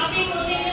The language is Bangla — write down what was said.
আপনি কোথায়